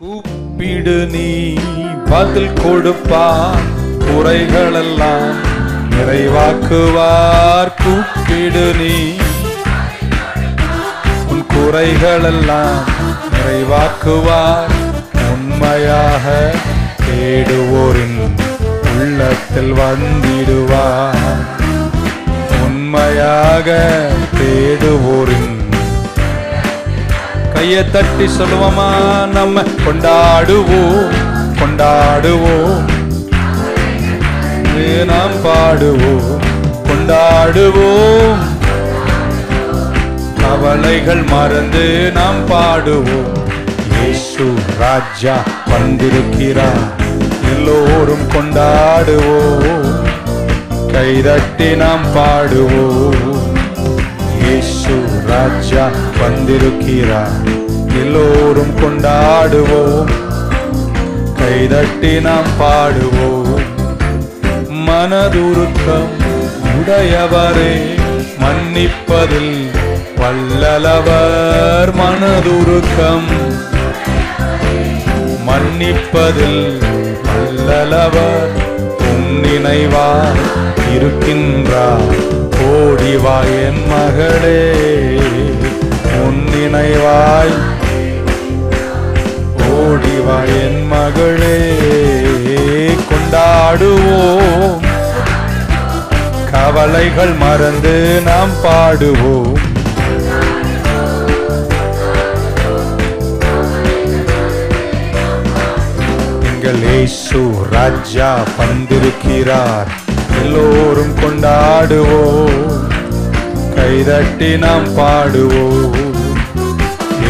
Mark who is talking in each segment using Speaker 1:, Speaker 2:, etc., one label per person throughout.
Speaker 1: கூப்பிடு நீ பதில் கொடுப்பார் குறைகளெல்லாம் நிறைவாக்குவார். கூப்பிடு நீ. உன் குறைகளெல்லாம் நிறைவாக்குவார். உண்மையாக தேடுவோரின் உள்ளத்தில் வந்திடுவார். உண்மையாக தேடுவோரின் கையை தட்டி சொல்லுவோமா நம்ம கொண்டாடுவோம் கொண்டாடுவோம். நாம் பாடுவோம் கொண்டாடுவோம். கவலைகள் மறந்து நாம் பாடுவோம். இயேசு ராஜா வந்திருக்கிறார் எல்லோரும் கொண்டாடுவோம். கைதட்டி நாம் பாடுவோம். இயேசு ராஜா வந்திருக்கிறார். எல்லோரும் கொண்டாடுவோம். கைதட்டி நாம் பாடுவோம். மனதுருக்கம் உடையவரே மன்னிப்பதில் வல்லலவர் மனதுருக்கம். மன்னிப்பதில் வல்லலவர் உன் நினைவா இருக்கின்றார். ஓடிவா என் மகளே. நினைவாய் ஓடிவா என் மகளே கொண்டாடுவோம். கவலைகள் மறந்து நாம் பாடுவோம். எங்கள் இயேசு ராஜா வந்திருக்கிறார். எல்லோரும் கொண்டாடுவோம். கைதட்டி நாம் பாடுவோம்.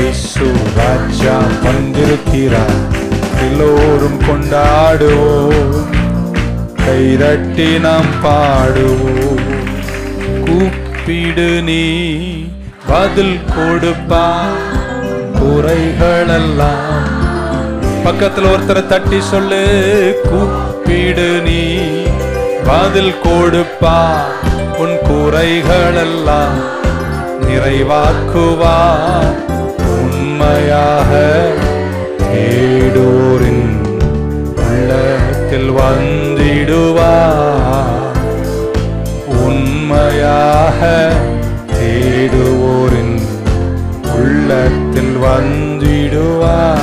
Speaker 1: இயேசு ராஜா வந்திருக்கிறார். எல்லோரும் கொண்டாடுவோம். கைதட்டி நாம் பாடுவோம். கூப்பிடு நீ பதில் கொடுப்பா. குறைகளெல்லாம். பக்கத்தில் ஒருத்தரை தட்டி சொல்லு. கூப்பிடு நீ பதில் கொடுப்பா. உன் குறைகளெல்லாம் நிறைவாக்குவா. உண்மையாக தேடோரின் உள்ளத்தில் வந்திடுவா. உண்மையாக தேடுவோரின் உள்ளத்தில் வந்திடுவா.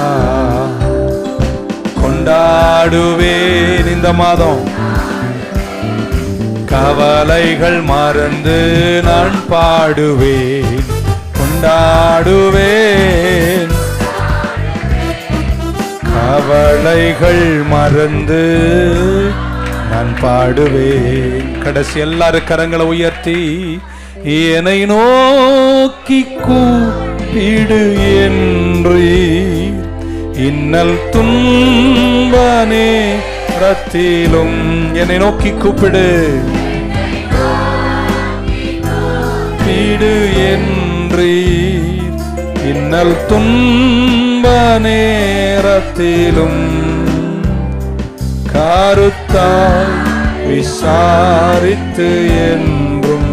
Speaker 1: கொண்டாடுவேன் இந்த மாதம். கவலைகள் மறந்து நான் பாடுவேன். கொண்டாடுவேன். கவலைகள் மறந்து நான் பாடுவேன். கடைசி எல்லாரும் கரங்களை உயர்த்தி என்னை நோக்கி கூப்பிடு என்று. இன்னல் துன்பனே ரத்திலும் என்னை நோக்கி கூப்பிடு. பீடு என்று இன்னல் துன்ப நேரத்திலும் கருத்தாய் விசாரித்து என்றும்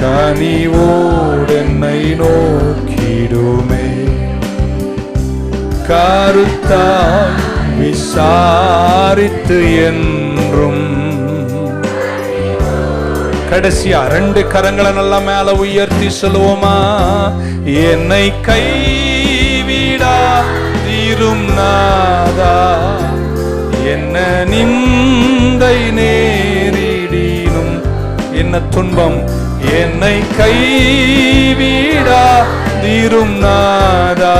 Speaker 1: கனிவோடென்னை நோக்கிடுமே. கருத்தாய் விசாரித்து என்றும் கடைசியா ரெண்டு கரங்களை நல்லா மேல உயர்த்தி சொல்லுவோமா? என்னை கைவிடா தீரும் நாதா. என்ன நிந்தை நேரிடினும் என்ன துன்பம் என்னை கைவிடா தீரும் நாதா.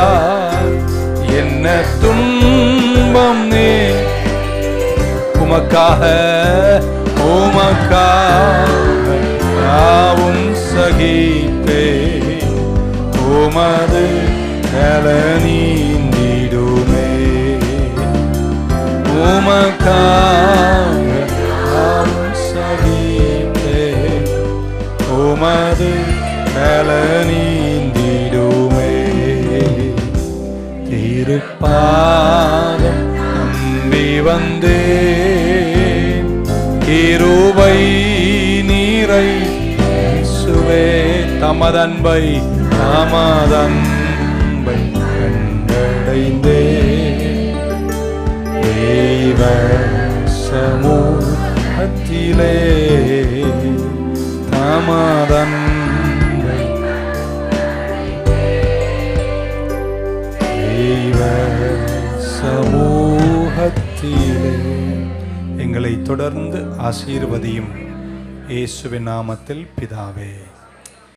Speaker 1: என்ன துன்பம் நே உமக்காக உமக்காக யாவும் சகிப்பே. உமது நலனீந்திடுமே உமக்காக யாவும் சகிப்பே. உமது நலனீந்திடுமே திருப்பாதம் நம்பி வந்தே. கிருபை நீரை சுவே தமதன்பை தமதன்பை கண்டடைந்தே. தேவ சமூகத்திலே தமதன்பை தெய்வ சமூகத்திலே எங்களை தொடர்ந்து ஆசீர்வதியும் இயேசுவின் நாமத்தில் பிதாவே.